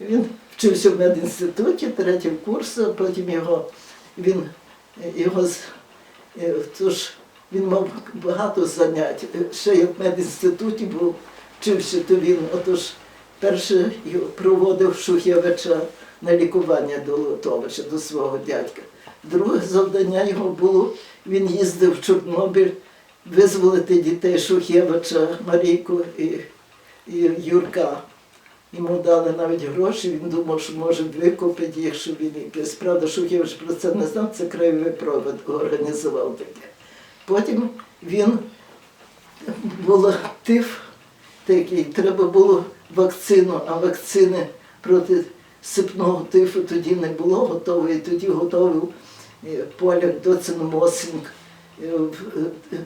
Він вчився в медінституті, третій курс, а потім його він його е, тож він мав багато занять. Ще як в медінституті був, вчився, то він отож перше проводив Шухевича на лікування до Лотовича, до свого дядька. Друге завдання його було, він їздив в Чорнобиль визволити дітей Шухевича, Марійку і, і Юрка. Йому дали навіть гроші, він думав, що може викупити їх, щоб він якийсь. Правда, Шухевич про це не знав, це краєвий провід організував таке. Потім він тиф такий, треба було вакцину, а вакцини проти сипного тифу тоді не було готової, тоді готовив е, поляк Доцин Мосінг е, е,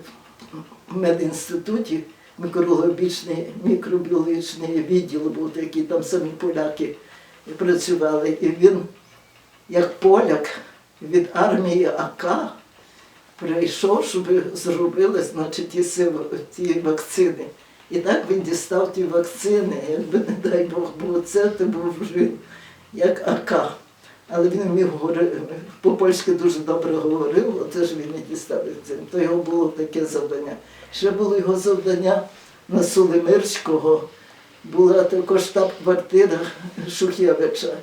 в медінституті мікробіологічний, мікробіологічний відділ був такий, там самі поляки працювали. І він, як поляк від армії АК, прийшов, щоб зробили значить, ті, ті вакцини. І так він дістав ті вакцини. Якби, не дай Бог, було це, то був вже як АК. Але він говорити, по-польськи дуже добре говорив, оце ж він і дістав. То його було таке завдання. Ще було його завдання на Сулимирського, була також штаб-квартира Шухевича.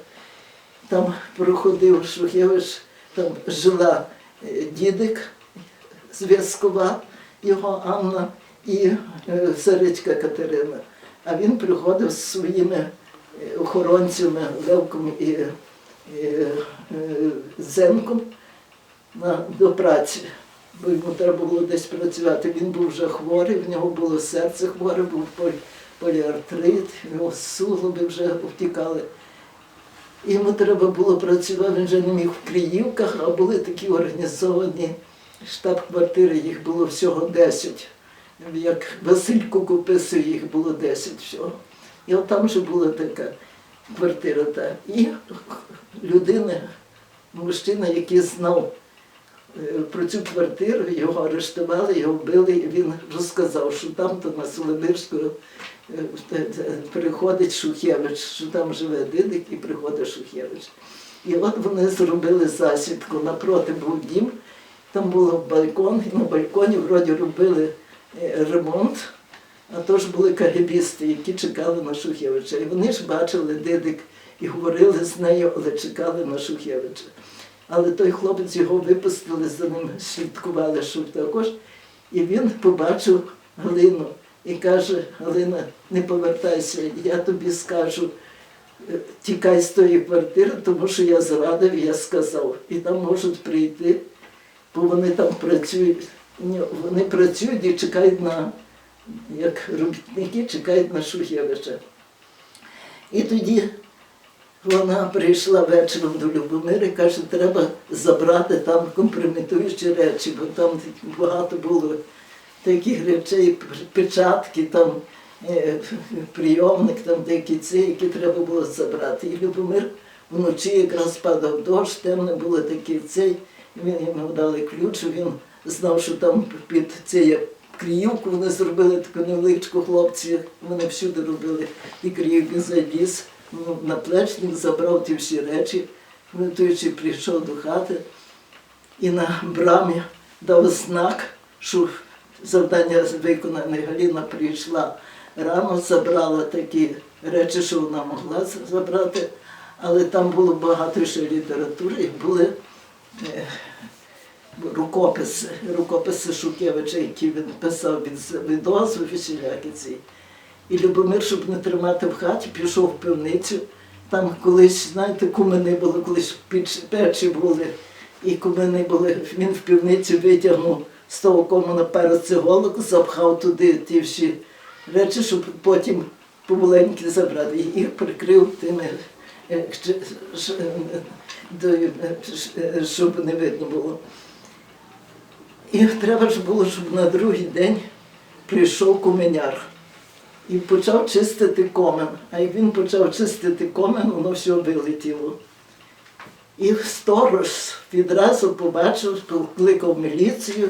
Там проходив Шухевич, там жила е, дідик зв'язкова, його Анна і е, Зарицька Катерина. А він приходив з своїми е, охоронцями Левком і, Зенком на, до праці. Бо йому треба було десь працювати. Він був вже хворий, в нього було серце хворе, був полі- поліартрит, його суглоби вже втікали. Йому треба було працювати, він вже не міг в Криївках, а були такі організовані штаб-квартири, їх було всього 10. Як Василь Кук описує, їх було 10 всього. І от там же була така квартира. Та. І людина, мужчина, який знав е, про цю квартиру, його арештували, його вбили, і він розказав, що там то на Соломирського е, е, приходить Шухевич, що там живе Дидик і приходить Шухевич. І от вони зробили засідку, напроти був дім, там був балкон, і на балконі вроді робили е, ремонт, а то ж були кагебісти, які чекали на Шухевича. І вони ж бачили Дидик і говорили з нею, але чекали на Шухевича. Але той хлопець його випустили, за ним слідкували, що також. І він побачив Галину і каже, Галина, не повертайся, я тобі скажу, е, тікай з тої квартири, тому що я зрадив, я сказав. І там можуть прийти, бо вони там працюють. Вони працюють і чекають на, як робітники, чекають на Шухевича. І тоді вона прийшла вечором до Любомира і каже, треба забрати там компрометуючі речі, бо там багато було таких речей, печатки, там е, прийомник, там деякі ці, які треба було забрати. І Любомир вночі якраз падав дощ, темне було такий цей, він йому дали ключ, він знав, що там під цією Криївку вони зробили таку невеличку хлопці, вони всюди робили і Криївки заліз, наплечник забрав ті всі речі, готуючи прийшов до хати і на брамі дав знак, що завдання виконане. Галіна прийшла рано, забрала такі речі, що вона могла забрати, але там було багато ще літератури, і були е, рукописи, рукописи Шукевича, які він писав від, від озви всілякі ці. І Любомир, щоб не тримати в хаті, пішов в пивницю. Там колись, знаєте, кумини були, колись печі були, і кумини були. Він в півниці витягнув з того комуна пару циголок, запхав туди ті всі речі, щоб потім помаленьки забрати. І їх прикрив тими, е, е, е, щоб не видно було. І треба ж було, щоб на другий день прийшов куменяр і почав чистити комен. А як він почав чистити комен, воно все вилетіло. І сторож відразу побачив, покликав міліцію,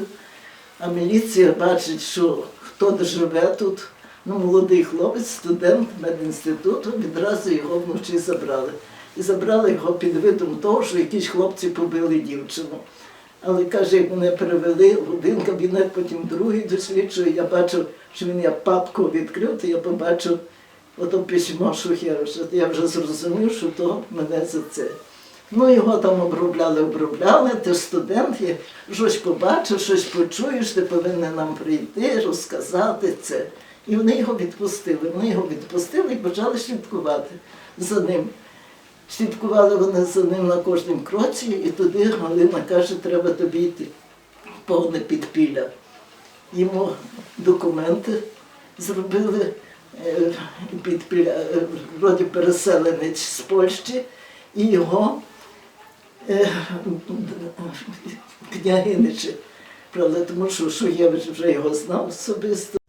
а міліція бачить, що хто живе тут, Ну, молодий хлопець, студент медінституту, відразу його вночі забрали. І забрали його під видом того, що якісь хлопці побили дівчину. Але каже, як мене перевели в один кабінет, потім в другий до слідчого, я бачив, що він як папку відкрив, то я побачив ото письмо Шухевича. Я вже зрозумів, що то мене за це. Ну, його там обробляли, обробляли, ти студент, є, щось побачив, щось почуєш, ти повинен нам прийти, розказати це. І вони його відпустили. Вони його відпустили і почали слідкувати за ним. Слідкували вони за ним на кожному кроці, і туди Галина каже, треба тобі йти. Повне підпілля. Йому документи зробили е, підпілля, е, вроді переселенець з Польщі, і його е, княгиничі. Правда, тому що Шуєвич вже його знав особисто.